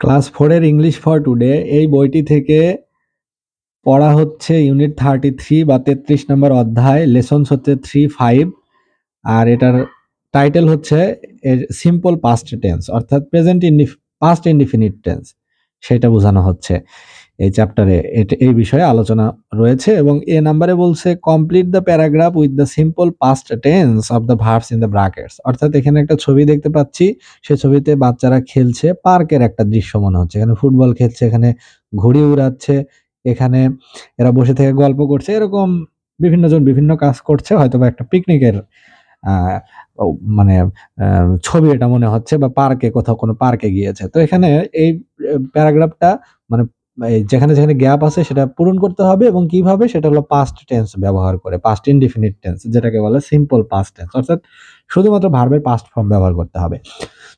Class ফোরের English for today, এই বইটি থেকে পড়া হচ্ছে ইউনিট থার্টি থ্রি বা তেত্রিশ নম্বর অধ্যায়, লেসনস হচ্ছে থ্রি ফাইভ, আর এটার টাইটেল হচ্ছে সিম্পল পাস্ট টেন্স, অর্থাৎ প্রেজেন্ট ইন্ডি পাস্ট ইনডিফিনিট টেন্স। সেটা বোঝানো হচ্ছে। এই চ্যাপ্টারে এই বিষয়ে আলোচনা রয়েছে এবং এ নাম্বারে বলছে complete the paragraph with the simple past tense of the verbs in the brackets অর্থাৎ এখানে একটা ছবি দেখতে পাচ্ছি, সে ছবিতে বাচ্চারা খেলছে, পার্কের একটা দৃশ্য মনে হচ্ছে। এখানে ফুটবল খেলছে, এখানে ঘুড়ি উড়াচ্ছে, এখানে এরা বসে থেকে গল্প করছে। এরকম বিভিন্ন জন বিভিন্ন কাজ করছে হয়তো বা একটা পিকনিকের মানে ছবি এটা মনে হচ্ছে বা পার্কে কোথাও কোনো পার্কে গিয়েছে। তো এখানে এই প্যারাগ্রাফটা মানে যেখানে যেখানে গ্যাপ আছে সেটা পূরণ করতে হবে এবং কীভাবে সেটা হলো পাস্ট টেন্স ব্যবহার করে পাস্ট ইনডিফিনিট টেন্স যেটাকে বলে সিম্পল পাস্ট টেন্স অর্থাৎ শুধুমাত্র ভার্বের পাস্ট ফর্ম ব্যবহার করতে হবে।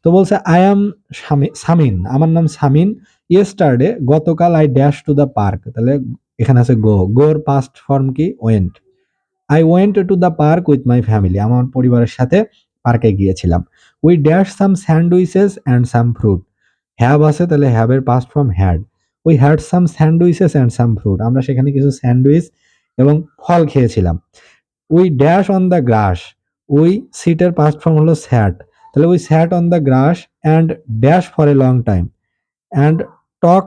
তো বলছে আই এম সামিন আমার নাম সামিন ইয়েস্টারডে গতকাল I dash to the park তাহলে এখানে আছে গো গোর পাস্ট ফর্ম কি? Went I went to the park with my family আমার পরিবারের সাথে পার্কে গিয়েছিলাম। We dash some sandwiches and some fruit have আছে তাহলে হ্যাভের past form had we had some sandwiches and some fruit আমরা সেখানে কিছু স্যান্ডউইচ এবং ফল খেয়েছিলাম। We dash on the grass we সিটের পাস্ট ফর্ম হলো স্যাট তাহলে we sat on the grass and dash for a long time and talk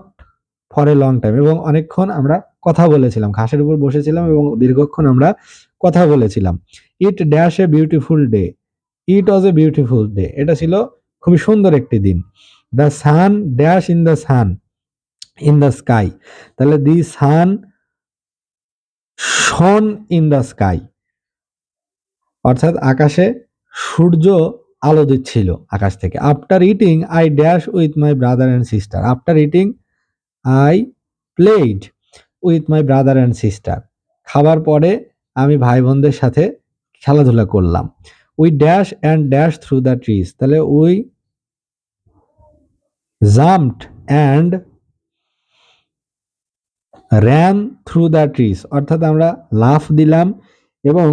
for a long time এবং অনেকক্ষণ আমরা কথা বলেছিলাম। ঘাসের উপর বসেছিলাম এবং দীর্ঘক্ষণ আমরা কথা বলেছিলাম। It dash a beautiful day it was a beautiful day এটা ছিল খুবই সুন্দর একটি দিন। The sun dash in the sun in the sky তাহলে the sun shone in the sky অর্থাৎ আকাশে সূর্য আলো দিচ্ছিল আকাশ থেকে। After eating I dash with my brother and sister after eating I played with my brother and sister খাবার পরে আমি ভাই বোনদের সাথে খেলাধুলা করলাম। We dash and dash through the trees তাহলে we jumped and ran through the trees অর্থাৎ আমরা লাফ দিলাম এবং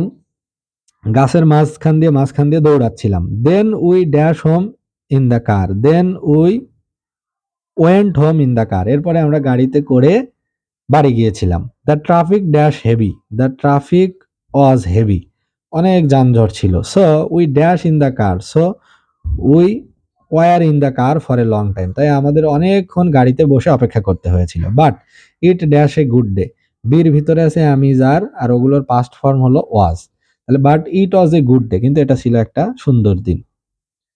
গাছের মাঝখান দিয়ে মাঝখান দিয়ে দৌড়াচ্ছিলাম। Then we dash home in the car then we went home in the car এরপরে আমরা গাড়িতে করে বাড়ি গিয়েছিলাম। The traffic dash heavy the traffic was heavy অনেক যানজট ছিল। So we dash in the car so we were in the car for a long time তাই আমাদের অনেকক্ষণ গাড়িতে বসে অপেক্ষা করতে হয়েছিল। But it dash a good day বির ভিতরে আছে আমি যার আর ওগুলোর পাস্ট ফর্ম হলো ওয়াজ তাহলে but it was a good day কিন্তু এটা ছিল একটা সুন্দর দিন।